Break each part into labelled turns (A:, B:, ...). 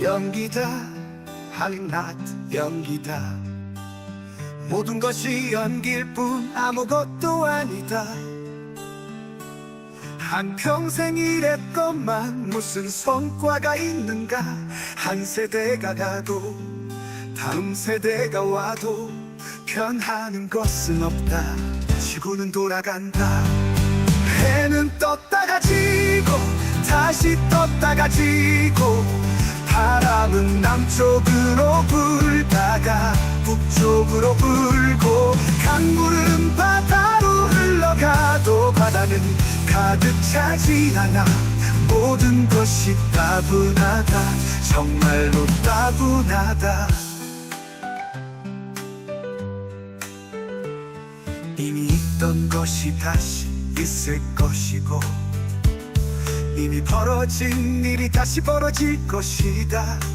A: 연기다 한낮 연기다 모든 것이 연기일 뿐 아무것도 아니다. 한평생 일했건만 무슨 성과가 있는가? 한 세대가 가도 다음 세대가 와도 변하는 것은 없다. 지구는 돌아간다. 해는 떴다가 지고 다시 떴다가 지고 바람은 남쪽으로 불다가 북쪽으로 불고 강물은 바다로 흘러가도 바다는 가득 차지 않아. 모든 것이 따분하다. 정말로 따분하다. 이미 있던 것이 다시 있을 것이고 이미 벌어진 일이 다시 벌어질 것이다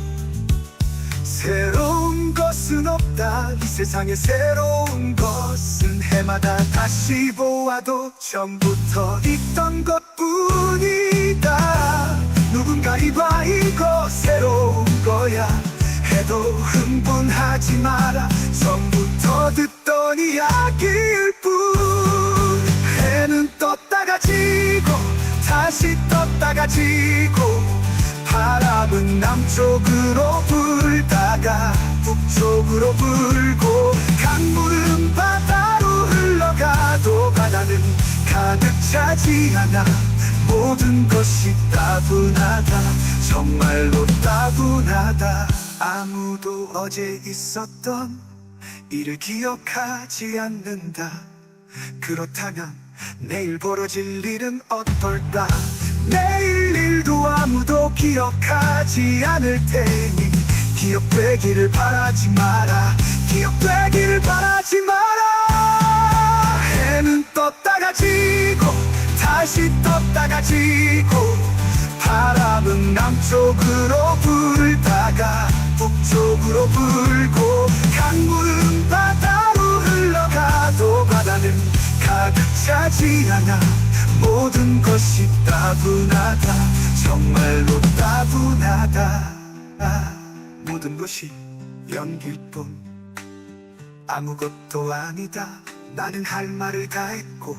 A: 것은 없다. 이 세상에 새로운 것은 해마다 다시 보아도 처음부터 있던 것뿐이다. 누군가 이봐 이거 새로운 거야. 해도 흥분하지 마라. 처음부터 듣던 이야기일 뿐. 해는 떴다가 지고 다시 떴다가 지고 바람은 남쪽으로 북 쪽으로 불고 강물은 바다로 흘러가도 바다는 가득 차지 않아. 모든 것이 따분하다. 정말로 따분하다. 아무도 어제 있었던 일을 기억하지 않는다. 그렇다면 내일 벌어질 일은 어떨까? 내일 일도 아무도 기억하지 않을 테니 기억되기를 바라지 마라. 기억되기를 바라지 마라. 해는 떴다가 지고 다시 떴다가 지고 바람은 남쪽으로 불다가 북쪽으로 불고 강물은 바다로 흘러가도 바다는 가득 차지 않아. 모든 것이 따분하다. 정말로 따분하다. 아, 모든 것이 연기일 뿐. 아무것도 아니다. 나는 할 말을 다 했고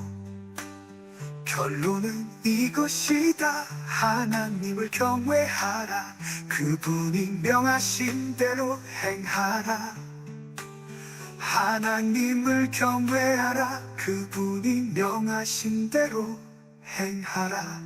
A: 결론은 이것이다. 하나님을 경외하라. 그분이 명하신 대로 행하라. 하나님을 경외하라. 그분이 명하신 대로 행하라